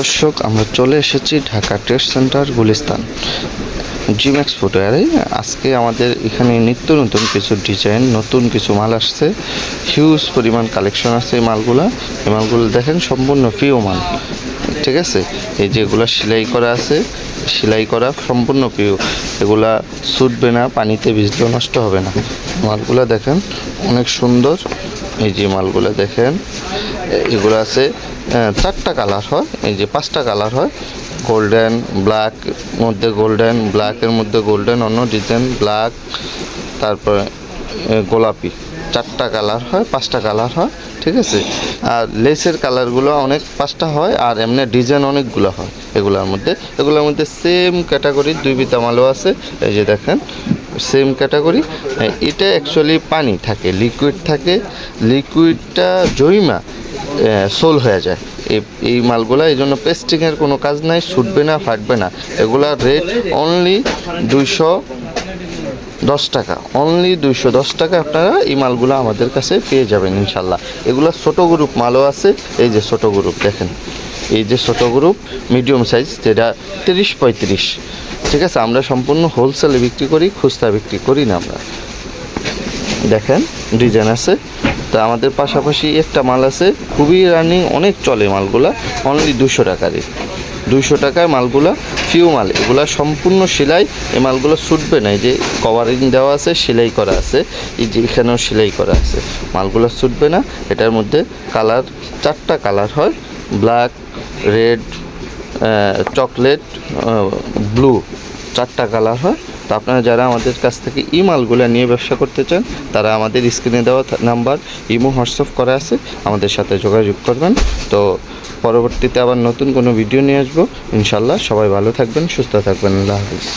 দর্শক, আমরা চলে এসেছি Dhaka trade centre Gulistan. Gmax ফুটওয়ারে আজকে আমাদের এখানে নিত্য নতুন কিছু ডিজাইন, নতুন কিছু মাল আসছে। হিউজ পরিমাণ কালেকশন আছে এই মালগুলা। এই মালগুলো দেখেন, সম্পূর্ণ প্রিয় মাল। ঠিক আছে? এই যেগুলো সেলাই করা আছে, সেলাই করা সম্পূর্ণ প্রিয় এগুলা ছুটবে না, পানিতে ভিজলেও নষ্ট হবে না। মালগুলা দেখেন, অনেক সুন্দর। এই যে মালগুলা দেখেন, এগুলো আছে চারটা কালার হয়। এই যে পাঁচটা কালার হয়। গোল্ডেন ব্ল্যাক মধ্যে গোল্ডেন ব্ল্যাকের মধ্যে গোল্ডেন অন্য ডিজাইন ব্ল্যাক তারপরে গোলাপি। চারটা কালার হয়, পাঁচটা কালার হয়, ঠিক আছে? আর লেসের কালারগুলো অনেক পাঁচটা হয়, আর এমনি ডিজাইন অনেকগুলো হয় এগুলোর মধ্যে। এগুলোর মধ্যে সেম ক্যাটাগরি দুই বিতা মালও আছে। এই যে দেখেন সেম ক্যাটাগরি এটা অ্যাকচুয়ালি পানি থাকে লিকুইড থাকে। লিকুইডটা জরিমা সোল হয়ে যায়। এই এই মালগুলা, এই জন্য পেস্টিংয়ের কোনো কাজ নাই, ছুটবে না, ফাটবে না। এগুলার রেট অনলি দুইশো দশ টাকা। অনলি দুইশো দশ টাকা আপনারা এই মালগুলো আমাদের কাছে পেয়ে যাবেন, ইনশাল্লাহ। এগুলো ছোট গ্রুপ মালও আছে, এই যে ছোট গ্রুপ দেখেন। এই যে ছোট গ্রুপ মিডিয়াম সাইজ যেটা তিরিশ পঁয়ত্রিশ। ঠিক আছে, আমরা সম্পূর্ণ হোলসেলে বিক্রি করি, খুচরা বিক্রি করি না আমরা। দেখেন ডিজাইন আছে। তা আমাদের পাশাপাশি একটা মাল আছে। খুবই রানিং অনেক চলে মালগুলা। অনলি দুশো টাকারই। দুশো টাকায় মালগুলা ফিউ মাল। এগুলা সম্পূর্ণ সেলাই, এই মালগুলো ছুটবে না। এই যে কভারিং দেওয়া আছে, সেলাই করা আছে। এই যে এখানেও সেলাই করা আছে। মালগুলো ছুটবে না। এটার মধ্যে কালার চারটা কালার হয়। ব্ল্যাক রেড চকলেট ব্লু চারটা কালার হয়। তো আপনারা যারা আমাদের কাছ থেকে ই মালগুলো নিয়ে ব্যবসা করতে চান, তারা আমাদের স্ক্রিনে দেওয়া নাম্বার ইমো, হোয়াটসঅ্যাপ করা আছে, আমাদের সাথে যোগাযোগ করবেন। তো পরবর্তীতে আবার নতুন কোনো ভিডিও নিয়ে আসব। ইনশাল্লাহ সবাই ভালো থাকবেন, সুস্থ থাকবেন, আল্লাহ হাফিজ।